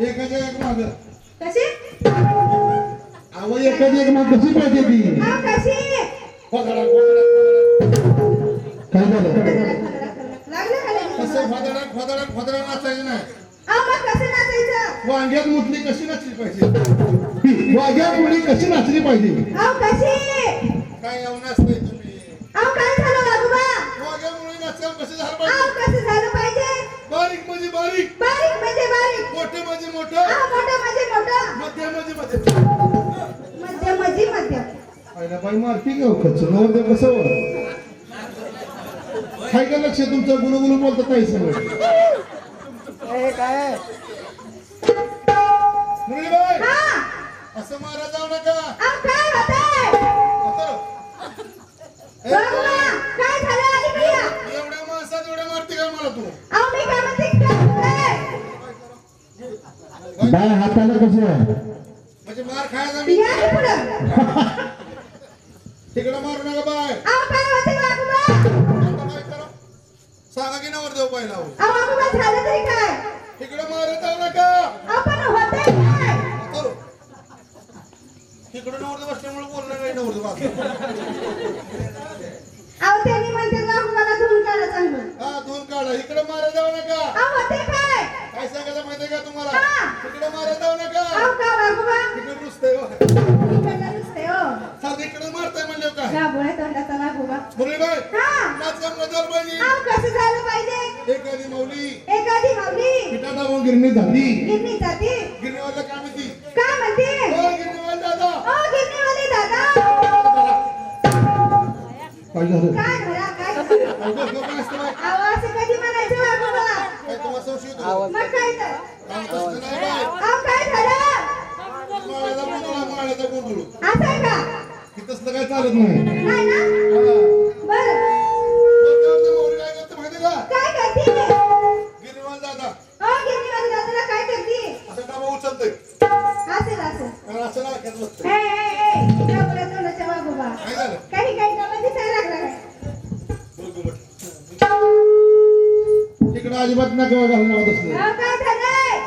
एकाच्या एक माग. कशी? अहो एक माग कशी पाहिजे ती? हा कशी? फदडा, फदडा, काय झालं? लागलं का लगेच? कसं फदडा फदडा फदडा नाचायचं नाही. अहो, मग कसं नाचायचं? वांग्यात मुतली कशी नाचली पाहिजे? वांग्या मुली कशी नाचली पाहिजे? अहो कशी? काय येऊन नाचताय तुम्ही? अहो काय झालं वागोबा वांग्या मुली कसं झालं अहो पाहिजे? कसं झालं बारीक. बारीक म्हणजे बारीक. मोठे म्हणजे मोठं. मोठं म्हणजे मोठं. मध्य म्हणजे मध्य मध्यम म्हणजे मध्यम. आईला बाई मारती का खर्च नवरदेव कसं वर काय का लक्ष तुमचं? गुलुगुलू बोलतं काही सगळं. मुरलीबाई हा. असं मारा जाऊ नका. बाय हाताला कसं म्हणजे मार खायचा मी या की पुढं. तिकडं मारू नका बाय अहो काय होते वागोबा आता काय करा. सांगा की नवरदेव पहिला हो. अहो वागोबा झालं तरी काय? तिकडं मारत जाऊ नका. आपण होतंय काय? करू. तिकडं नवरदेव बसल्यामुळे बोलणं नाही नवरदेव वाचलं माऊली एखादी माऊली पिठा दाबून गिरणी झाली. गिरणी जाती गिरणीवाला काय म्हणती? काय म्हणते? हो गिरणीवाला दादा. ओ गिरणीवाली दादा. काय झालं? काय घरा काय असं कधी म्हणायचं येतो? मग काय तर. अहो काय झालं? असं आहे का? तसलं काय चालत नाही. नाही ना? असेल असेल कारण असं ना खेळत ए बसतोय ए ए गाभोळ्या तोंडाच्या वागोबा काय झालं? काही काही डबा दिसायला लागला काय गुरगुमट. तिकडं अजिबात नका घालून लावत असलं अहो काय झालंय?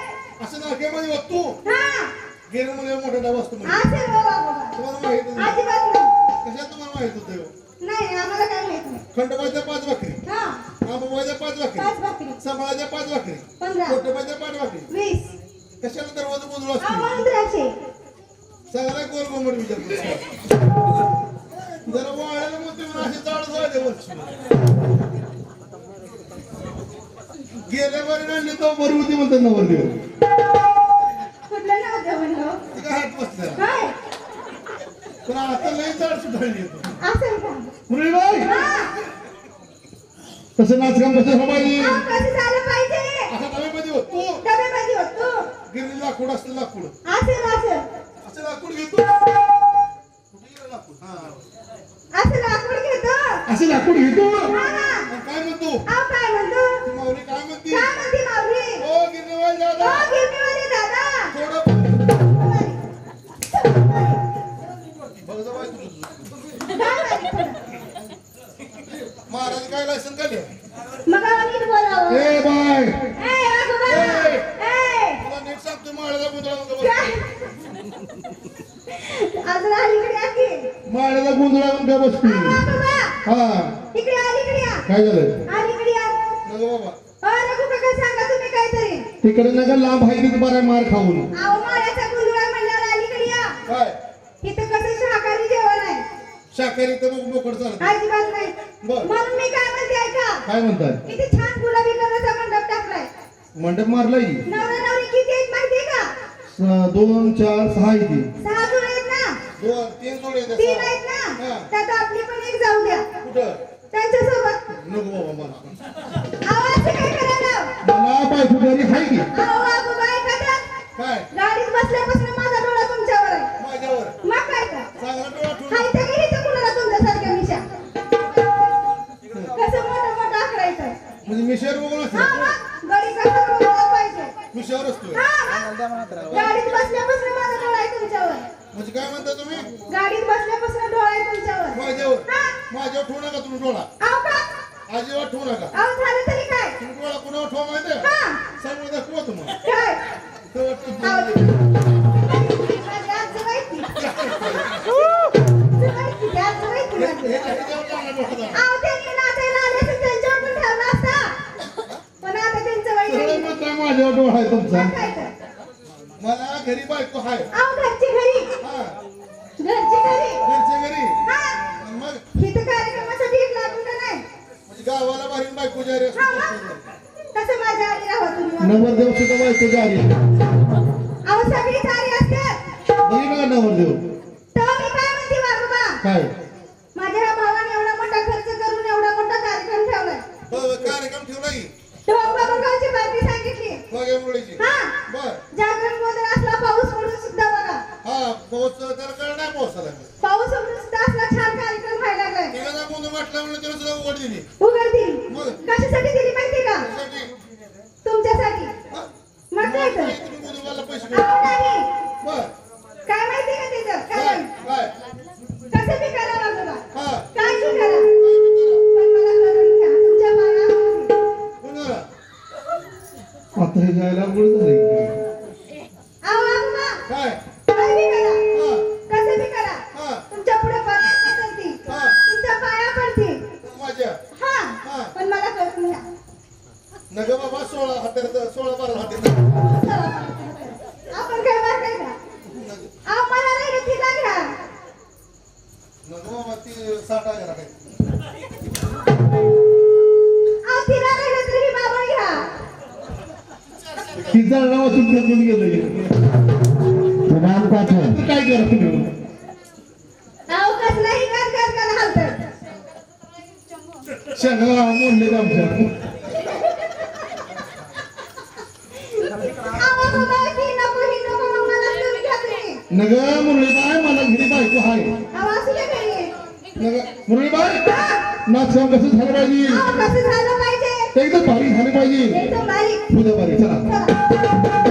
असं नाक्यामध्ये बघतो हा. गिरणीमध्ये मोठा डाबा असतो म्हणजे असेल हो तुम्हाला माहीत नाही अजिबात नाही. कशात तुम्हाला माहीत होतं? हो? नाही आम्हाला काय माहीत नाही. खंडोबाच्या पाच भाकरी. हा. आंबाबाच्या पाच पाच भाकरी. भाकरी पाच भाकरी. पंधरा. कोटोबाच्या पाच भाकरी. वीस. कशाला दरवाजा गोंधळ असतो? सगळा गोल गोमड विचारतो जरा वाळायला म्हणते म्हणून असे झाड झाले वर्ष गेल्या बरी आणली तो बरी होती म्हणतात ती काय हात बसल्या पण आता लई झाड सुधारली हा. तसं नाचकाम कसं पाहिजे? असा डब्यामध्ये होतो. डब्यामध्ये होतो. गिरणी लाकूड असतं लाकूड. असेल असेल. असं लाकूड घेतो. कुठे लाकूड? हा. असं लाकूड घेतो. असं लाकूड घेतो. हा आणि काय म्हणतो? काय माळ्याचा गोंधळ नको बसतो अहो, वागोबा हा काय झालं? तिकडे नका लांब आहे तिथे बरा मार खाऊन. काय? इथं कसं शाकाहारी जेवण आहे. शाकाहारी तर मग मोकड चालत. अजिबात नाही. बर. म्हणून मी काय म्हणते ऐका. काय म्हणतात किती छान गुलाबी कलरचा मंडप टाकलाय. मंडप मारलाय की? नवरा नवरी किती आहेत माहितीये का? स- दोन चार सहा इथे सहा जोड आहेत ना? दोन तीन जोडे आहेत तीन सहा. आहेत ना. त्यात आपली पण एक जाऊ द्या. कुठं? त्यांच्यासोबत. नको बाबा मला. आवाज काय करायला? मला बायको घरी हाय की? अहो वागोबा ऐका तर. काय? गाडीत बसल्यापासून माझा डोळा तुमच्यावर आहे. माझ्यावर. मग काय तर. चांगला डोळा ठेवून. हाय तर की इथं कुणाला तुमच्यासारख्या मिशा. कसं मोठं म्हणजे मिशर बघून हा असतो मग गडी कसं रोवलं पाहिजे? मिशावर असतो हा मग. गाडीत बसल्यापासून माझा डोळा आहे तुमच्यावर. म्हणजे काय म्हणता तुम्ही? गाडीत बसल्यापासून डोळा आहे तुमच्यावर. माझ्यावर. हा? माझ्यावर ठेवू नका तुम्ही डोळा. अहो का? आजीवर ठेवू नका. अहो झालं तरी काय? तुम्ही डोळा कुणावर ठेवा माहिती आहे? हा. दाखवा तुम्हाला. काय? तर वाटतं अहो, तू- माझी आजी माहिती. आजी माहिती, ती आजी माहिती माझी. हे काय देव चांगला मोठा झाला. अहो, त्यांनी नाचायला आले असेल, त्यांच्यावर पण ठेवला असता. पण आता त्यांचं वय सगळं नाही. मात्र माझ्यावर डोळा आहे तुमचा. मग काय तर? मला घरी बायको हाय अहो, घरची घरी बायको जारी हा. कसं माझ्या आधी राहा तुम्ही? नवरदेव सुद्धा बायको गाडी. अहो सगळी सारी असतात बघितलं का नवरदेव? तेव्हा मी काय म्हणते बाबा काय? माझ्या भावाने एवढा मोठा खर्च करून एवढा मोठा कार्यक्रम ठेवलाय. ब- कार्यक्रम ठेवला हे तुमच्या घेऊन गेलं काय करा तुम्ही शेंगा मोडले आमच्या नग मुरळीबाई मला घरी बायको नग मुरळीबाई नाच काम कसं झालं पाहिजे? अहो कसं झालं पाहिजे? एकदम बारीक झालं पाहिजे. उद्या बारीक चला.